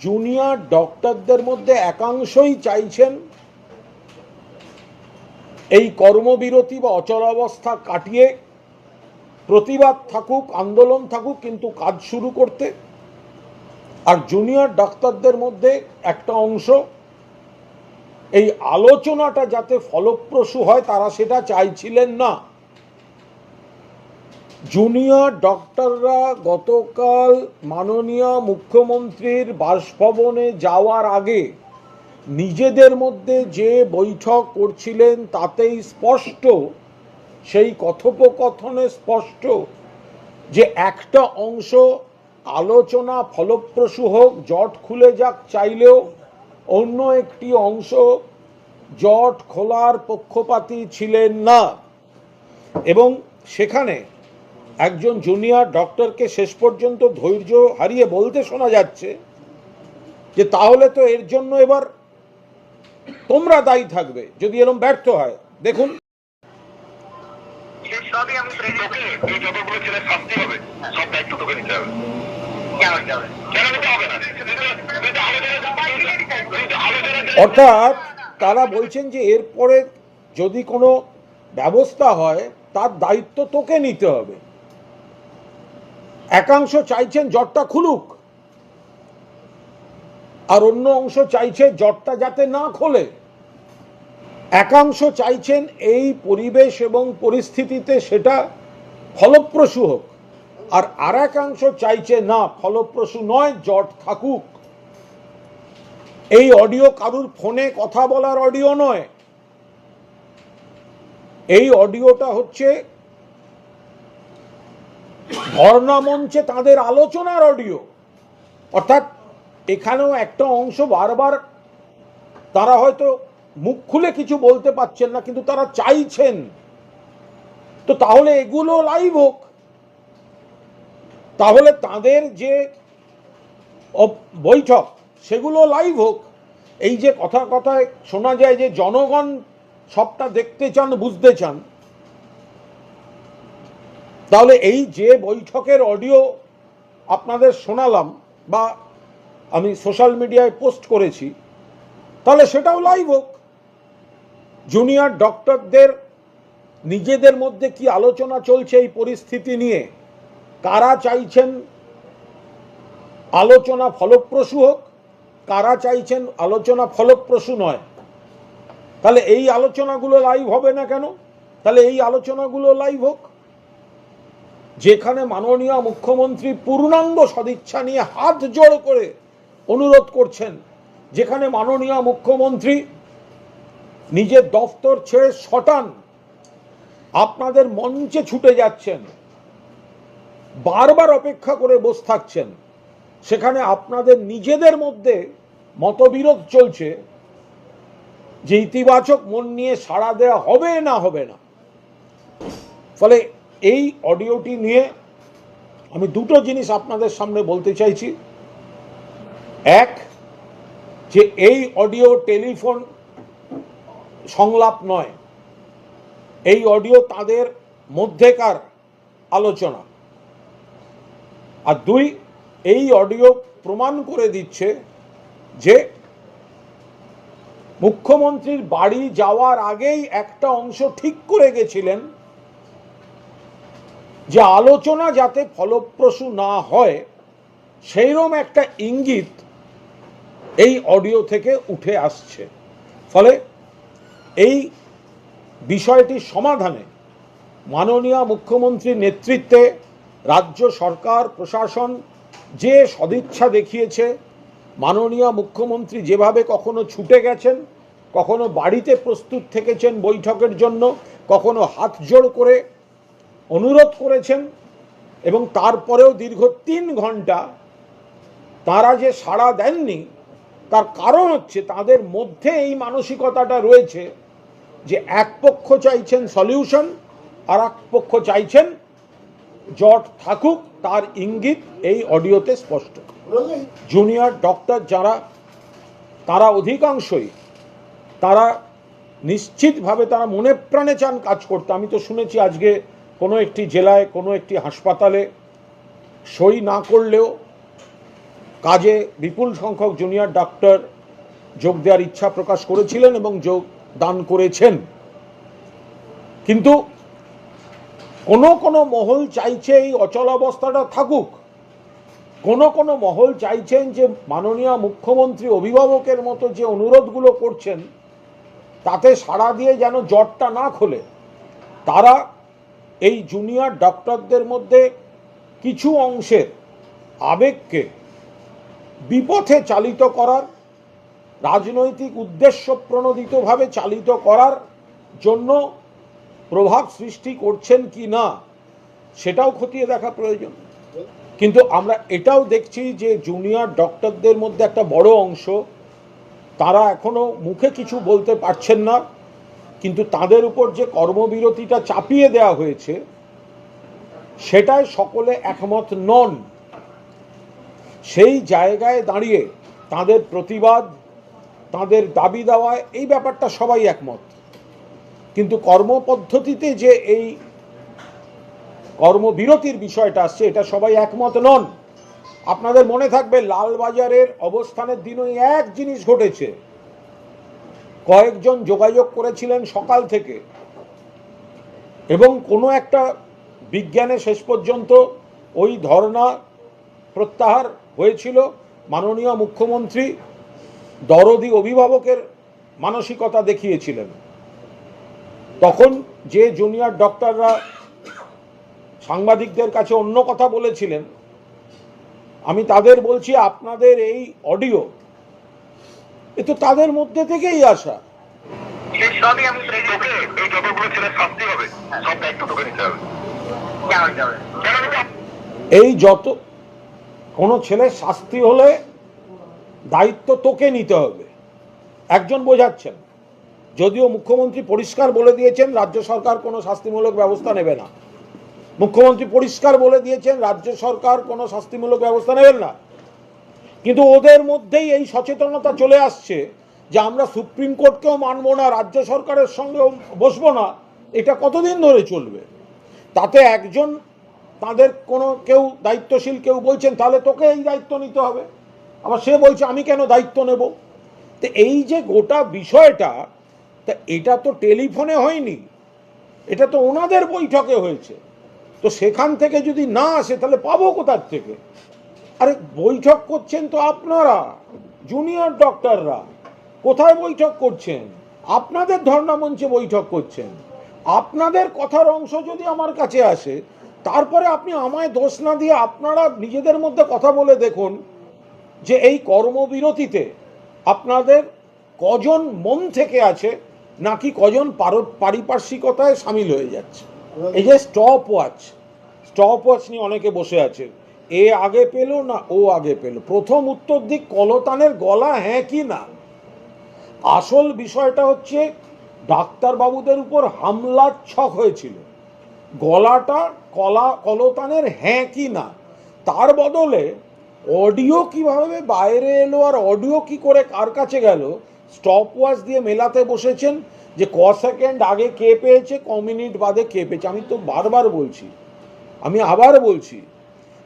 Junior ডক্টরদের মধ্যে একাংশই চাইছেন এই কর্মবিরতি বা অচলাবস্থা কাটিয়ে প্রতিবাদ থাকুক, আন্দোলন থাকুক, কিন্তু কাজ শুরু করতে। আর জুনিয়র ডাক্তারদের মধ্যে একটা অংশ এই আলোচনাটা যাতে ফলপ্রসূ হয়, তারা সেটা চাইছিলেন না। জুনিয়র ডক্টররা গতকাল মাননীয় মুখ্যমন্ত্রীর বাসভবনে যাওয়ার আগে নিজেদের মধ্যে যে বৈঠক করছিলেন তাতেই স্পষ্ট, সেই কথোপকথনে স্পষ্ট যে একটা অংশ আলোচনা ফলপ্রসূ হোক, জট খুলে যাক চাইলেও অন্য একটি অংশ জট খোলার পক্ষপাতী ছিলেন না। এবং সেখানে একজন জুনিয়র ডক্টরকে শেষ পর্যন্ত ধৈর্য হারিয়ে বলতে শোনা যাচ্ছে যে তাহলে তো এর জন্য এবার তোমরা দায়ী থাকবে যদি এরকম ব্যর্থ হয়। দেখুন। অর্থাৎ তারা বলছেন যে এরপরে যদি কোনো ব্যবস্থা হয় তার দায়িত্ব তোকে নিতে হবে। একাংশ চাইছেন জটটা খুলুক। আর অন্য অংশ চাইছে জটটা যাতে না খোলে। একাংশ চাইছেন এই পরিবেশ এবং পরিস্থিতিতে সেটা ফলপ্রসূ হোক। আর আর একাংশ চাইছে, না, ফলপ্রসূ নয় জট থাকুক। এই অডিও কারুর ফোনে কথা বলার অডিও নয়। এই অডিওটা হচ্ছে ধর্ণা মঞ্চে তাদের আলোচনার অডিও অর্থাৎ এখানেও একটা অংশ বারবার তারা হয়তো মুখ খুলে কিছু বলতে পারছেন না, কিন্তু তারা চাইছেন। তো তাহলে এগুলো লাইভ হোক। তাহলে তাদের যে বৈঠক, সেগুলো লাইভ হোক। এই যে কথা কথায় শোনা যায় যে জনগণ সবটা দেখতে চান, বুঝতে চান তাহলে এই যে বৈঠকের অডিও আপনাদের শোনালাম বা আমি সোশ্যাল মিডিয়ায় পোস্ট করেছি, তাহলে সেটাও লাইভ হোক। জুনিয়র ডক্টরদের নিজেদের মধ্যে কি আলোচনা চলছে এই পরিস্থিতি নিয়ে? কারা চাইছেন আলোচনা ফলপ্রসূ হোক, কারা চাইছেন আলোচনা ফলপ্রসূ নয়? তাহলে এই আলোচনাগুলো লাইভ হবে না কেন? তাহলে এই আলোচনাগুলো লাইভ হোক। যেখানে মাননীয় মুখ্যমন্ত্রী পূর্ণাঙ্গ সদিচ্ছা নিয়ে হাত জোড় করে অনুরোধ করছেন, যেখানে মাননীয় মুখ্যমন্ত্রী নিজের দফতর ছেড়ে শটান আপনাদের মঞ্চে ছুটে যাচ্ছেন, বারবার অপেক্ষা করে বসে থাকছেন, সেখানে আপনাদের নিজেদের মধ্যে মতবিরোধ চলছে যে ইতিবাচক মন নিয়ে সাড়া দেওয়া হবে না হবে না। ফলে এই অডিওটি নিয়ে আমি দুটো জিনিস আপনাদের সামনে বলতে চাইছি। এক, যে এই অডিও টেলিফোন সংলাপ নয়। এই অডিও তাদের মধ্যেকার আলোচনা। আর দুই, এই অডিও প্রমাণ করে দিচ্ছে যে মুখ্যমন্ত্রীর বাড়ি যাওয়ার আগেই একটা অংশ ঠিক করে গেছিলেন যে আলোচনা যাতে ফলপ্রসূ না হয় সেইরকম একটা ইঙ্গিত এই অডিও থেকে উঠে আসছে। ফলে এই বিষয়টির সমাধানে মাননীয় মুখ্যমন্ত্রীর নেতৃত্বে রাজ্য সরকার, প্রশাসন যে সদিচ্ছা দেখিয়েছে, মাননীয় মুখ্যমন্ত্রী যেভাবে কখনো ছুটে গেছেন, কখনো বাড়িতে প্রস্তুত থেকেছেন বৈঠকের জন্য, কখনো হাত জোড় করে অনুরোধ করেছেন এবং তারপরেও দীর্ঘ তিন ঘণ্টা তারা যে সাড়া দেননি, তার কারণ হচ্ছে তাদের মধ্যে এই মানসিকতাটা রয়েছে যে এক পক্ষ চাইছেন সলিউশন, আর এক পক্ষ চাইছেন জট থাকুক, তার ইঙ্গিত এই অডিওতে স্পষ্ট। জুনিয়র ডক্টর যারা, তারা অধিকাংশই, তারা নিশ্চিতভাবে তারা মনে প্রাণে চান কাজ করতে। আমি তো শুনেছি আজকে কোনো একটি জেলায়, কোনো একটি হাসপাতালে সই না করলেও কাজে বিপুল সংখ্যক জুনিয়র ডাক্তার যোগ দেওয়ার ইচ্ছা প্রকাশ করেছিলেন এবং যোগ দান করেছেন। কিন্তু কোনো কোনো মহল চাইছে এই অচলাবস্থাটা থাকুক। কোনো কোনো মহল চাইছেন যে মাননীয় মুখ্যমন্ত্রী অভিভাবকের মতো যে অনুরোধগুলো করছেন, তাতে সাড়া দিয়ে যেন জটটা না খোলে। তারা এই জুনিয়র ডক্টরদের মধ্যে কিছু অংশের আবেগকে বিপথে চালিত করার, রাজনৈতিক উদ্দেশ্য প্রণোদিতভাবে চালিত করার জন্য প্রভাব সৃষ্টি করছেন কি না, সেটাও খতিয়ে দেখা প্রয়োজন। কিন্তু আমরা এটাও দেখছি যে জুনিয়র ডক্টরদের মধ্যে একটা বড় অংশ, তারা এখনও মুখে কিছু বলতে পারছেন না। কিন্তু তাদের উপর যে কর্মবিরতিটা চাপিয়ে দেওয়া হয়েছে, সেটায় সকলে একমত নন। সেই জায়গায় দাঁড়িয়ে তাদের প্রতিবাদ, তাদের দাবি দেওয়ায় এই ব্যাপারটা সবাই একমত। কিন্তু কর্মপদ্ধতিতে যে এই কর্মবিরতির বিষয়টা আসছে, এটা সবাই একমত নন। আপনাদের মনে থাকবে, লালবাজারের অবস্থানের দিনও এক জিনিস ঘটেছে। কয়েকজন যোগাযোগ করেছিলেন সকাল থেকে। এবং কোনো একটা বিজ্ঞানে শেষ পর্যন্ত ওই ধর্ণা প্রত্যাহার হয়েছিল। মাননীয় মুখ্যমন্ত্রী দরদি অভিভাবকের মানসিকতা দেখিয়েছিলেন। তখন যে জুনিয়র ডক্টররা সাংবাদিকদের কাছে অন্য কথা বলেছিলেন, আমি তাদের বলছি, আপনাদের এই অডিও এ তো তাদের মধ্যে থেকেই আসা। এই ছেলে শাস্তি হবে। সব দায়িত্ব তোকে নিতে হবে। কেন যাবে। কেন নিতে হবে? এই যত কোনো ছেলের শাস্তি হলে দায়িত্ব তোকে নিতে হবে। একজন বোঝাচ্ছেন। যদিও মুখ্যমন্ত্রী পরিষ্কার বলে দিয়েছেন রাজ্য সরকার কোনো শাস্তিমূলক ব্যবস্থা নেবে না। মুখ্যমন্ত্রী পরিষ্কার বলে দিয়েছেন রাজ্য সরকার কোনো শাস্তিমূলক ব্যবস্থা নেবেন না। কিন্তু ওদের মধ্যেই এই সচেতনতা চলে আসছে যে আমরা সুপ্রিম কোর্টকেও মানব না, রাজ্য সরকারের সঙ্গেও বসবো না। এটা কতদিন ধরে চলবে? তাতে একজন তাদের কোনো কেউ দায়িত্বশীল কেউ বলছেন, তাহলে তোকে এই দায়িত্ব নিতে হবে। আবার সে বলছে, আমি কেন দায়িত্ব নেব? তো এই যে গোটা বিষয়টা, তা এটা তো টেলিফোনে হয়নি। এটা তো ওনাদের বৈঠকে হয়েছে। তো সেখান থেকে যদি না আসে, তাহলে পাবো কোথার থেকে? আরে বৈঠক করছেন তো আপনারা জুনিয়র ডক্টররা কোথায় বৈঠক করছেন? আপনাদের ধর্ণা মঞ্চে বৈঠক করছেন। আপনাদের কথার অংশ যদি আমার কাছে আসে, তারপরে আপনি আমায় দোষ না দিয়ে আপনারা নিজেদের মধ্যে কথা বলে দেখুন যে এই কর্মবিরতিতে আপনাদের কজন মন থেকে আছে, নাকি কজন পার- পারিপার্শ্বিকতায় সামিল হয়ে যাচ্ছে। এই যে স্টপ ওয়াচ স্টপ ওয়াচ নিয়ে অনেকে বসে আছে এ আগে পেল না ও আগে পেল? প্রথম উত্তর দিক কলতানের গলা হ্যাঁ কি না? আসল বিষয়টা হচ্ছে ডাক্তারবাবুদের উপর হামলার ছক হয়েছিল। গলাটা কলা, কলতানের হ্যাঁ কি না? তার বদলে অডিও কীভাবে বাইরে এলো আর অডিও কি করে কার কাছে গেল? স্টপ ওয়াচ দিয়ে মেলাতে বসেছেন যে ক সেকেন্ড আগে কে পেয়েছে, ক মিনিট বাদে কে পেয়েছে। আমি তো বারবার বলছি। আমি আবার বলছি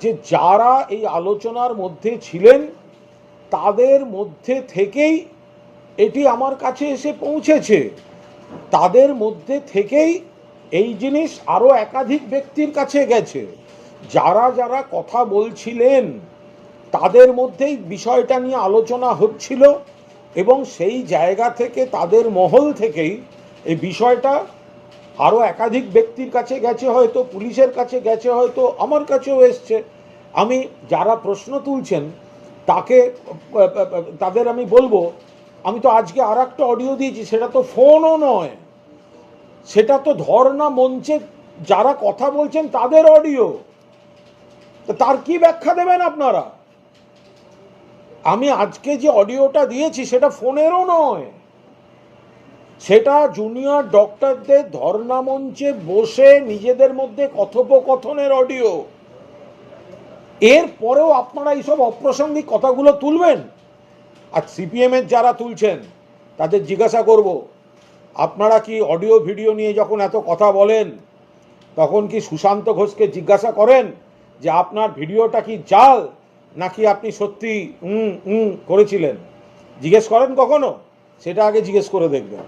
যে যারা এই আলোচনার মধ্যে ছিলেন, তাদের মধ্যে থেকেই এটি আমার কাছে এসে পৌঁছেছে। তাদের মধ্যে থেকেই এই জিনিস আরও একাধিক ব্যক্তির কাছে গেছে। যারা যারা কথা বলছিলেন, তাদের মধ্যেই বিষয়টা নিয়ে আলোচনা হচ্ছিল এবং সেই জায়গা থেকে, তাদের মহল থেকেই এই বিষয়টা আরও একাধিক ব্যক্তির কাছে গেছে হয়তো, পুলিশের কাছে গেছে হয়তো, আমার কাছেও এসছে। আমি যারা প্রশ্ন তুলছেন, তাকে তাদের আমি বলব, আমি তো আজকে আর একটা অডিও দিয়েছি, সেটা তো ফোনও নয়। সেটা তো ধর্ণা মঞ্চে যারা কথা বলছেন, তাদের অডিও তার কি ব্যাখ্যা দেবেন আপনারা? আমি আজকে যে অডিওটা দিয়েছি, সেটা ফোনেরও নয়। সেটা জুনিয়র ডক্টরদের ধর্ণা মঞ্চে বসে নিজেদের মধ্যে কথোপকথনের অডিও এর পরেও আপনারা এইসব অপ্রাসঙ্গিক কথাগুলো তুলবেন? আর সিপিএমের যারা তুলছেন, তাদের জিজ্ঞাসা করব, আপনারা কি অডিও ভিডিও নিয়ে যখন এত কথা বলেন, তখন কি সুশান্ত ঘোষকে জিজ্ঞাসা করেন যে আপনার ভিডিওটা কি জাল, নাকি আপনি সত্যি করেছিলেন? জিজ্ঞেস করেন কখনো? সেটা আগে জিজ্ঞেস করে দেখবেন।